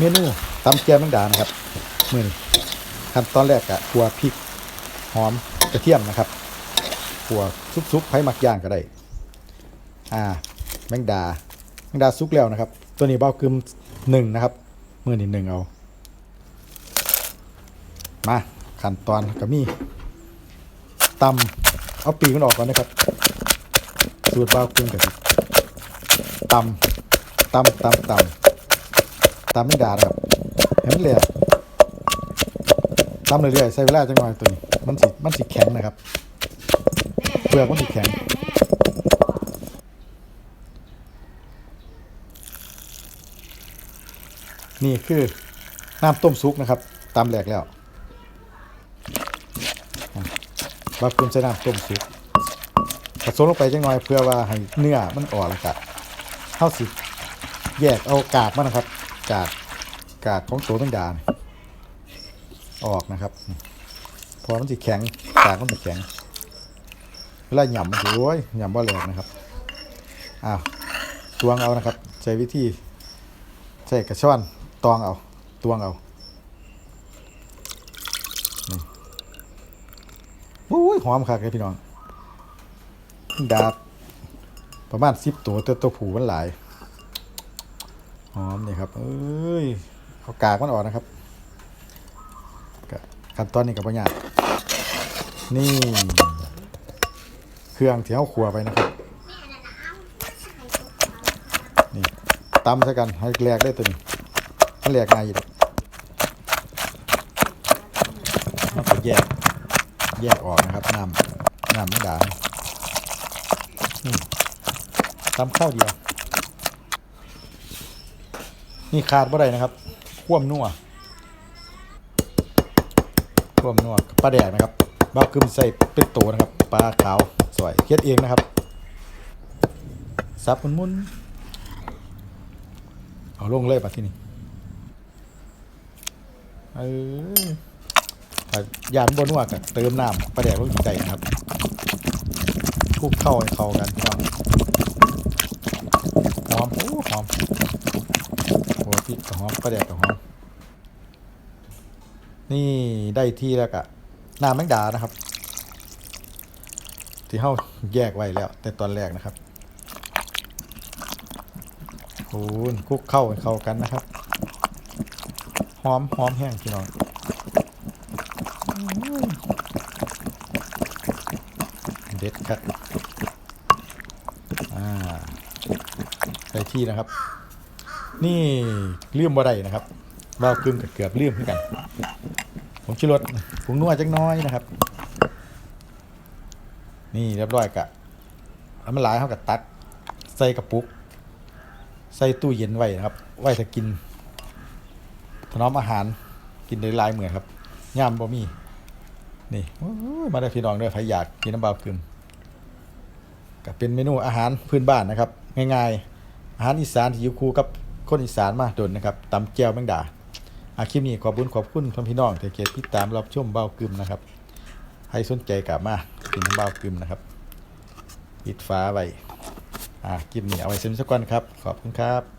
เมนูตำแกงแมงดานะครับมือนี้ขั้นตอนแรกอะขัวพริกหอมกระเทียมนะครับขัวซุกๆไผ่หมักย่างก็ได้ อ่า แมงดา แมงดาซุกแล้วนะครับ ตัวนี้เบ้ากึมหนึ่งนะครับมือนี้หนึ่งเอา มาขั้นตอนก็มีตำเอาปีกมันออกก่อนนะครับสูตรเบ้ากึมกับตำตำตำตำ ตำแมงดาครับเห็นมันเลยตำเรื่อยๆใช้เวลาจังหน่อยตัวนี้มันสิมันสิแข็งนะครับ เปลือกมันสิแข็งนี่คือน้ำต้มซุกนะครับตำแหลกแล้วอะบาคุมใส่น้ำต้มซุกผสมลงไปจังหน่อยเพื่อว่าให้เนื้อมันอ่อนแล้วก็เข้าสิแยกเอากากมันนะครับ กากกากของตัวแมงดาน ออกนะครับ พอมันจะแข็งกากมันจะแข็งเวลาหย่ำมันจะโอ้ยหย่ำว่าแหลกนะครับอ้าวตวงเอานะครับ ใช้วิธีใส่กระชอนตองเอาตวงเอาโอ้ยหอมคักเลยพี่น้องดาบประมาณสิบตัวตัวตัวผูมันหลาย อมนี่ครับเอ้ยเอากากมันออกนะครับขั้นตอนนี้กับปัญญากนี่เครื่องเที่เอาขัวไปนะครับนี่ตำซะกันให้แหลกได้ตัวนี้มันแหลกง่ายอยู่ดอกมันก็แยกแยกออกนะครับน้ำน้ำไม่ด่างตำข้าวเดียว นี่ขาดบ่ได้นะครับข่วมนัวข่วมนัวปลาแดกนะครับบ้าวกึมใส่เป็นโตนะครับปลาขาวสวยเฮ็ดเองนะครับซับมุนๆเอาลงเลยปะที่นี่เออถ้ายานบนว่ากับเติมน้ำประแดกลงใจนะครับคลุกเข้าให้เข้ากันพี่น้องหอมโอ้หอม โอ้พริกก็หอมประแดกก็หอม นี่ได้ที่แล้วกะน้ำแมงดานะครับ ที่เฮาแยกไว้แล้ว แต่ตอนแรกนะครับโอ้ยคลุกเข้าเข้ากันนะครับ หอมหอมแห้งพี่น้องเด็ดครับอ่าไปที่นะครับ นี่เลื่อมบ่ได้นะครับเรากึ่งกับเกือบเลื่อมเหมือนกันผมชิรสผมนัวจักน้อยนะครับ นี่เรียบร้อยกะแล้วมันหลายเท่ากับตักใส่กระปุก ใส่ตู้เย็นไว้นะครับ ไว้ถ้ากิน ถนอมอาหารกินได้หลายเหมื้อครับย่ามบ่มีนี่มาได้พี่น้องด้อใครอยากกินน้ำเบาคืมก็เป็นเมนูอาหารพื้นบ้านนะครับ ง่ายๆ อาหารอีสานที่อยู่คู่กับ คนอีสานมาโดนนะครับตำแจ่วแมงดาอาคลิปนี้ขอบคุณขอบคุณท่านพี่น้องที่เกียรติติดตามรับชมเบ้ากึมนะครับให้สนใจกลับมากินน้ำเบ้ากึมนะครับปิดฟ้าไว้อ่าคลิปนี้เอาไว้เส้นสักก่อนครับ ขอบคุณครับ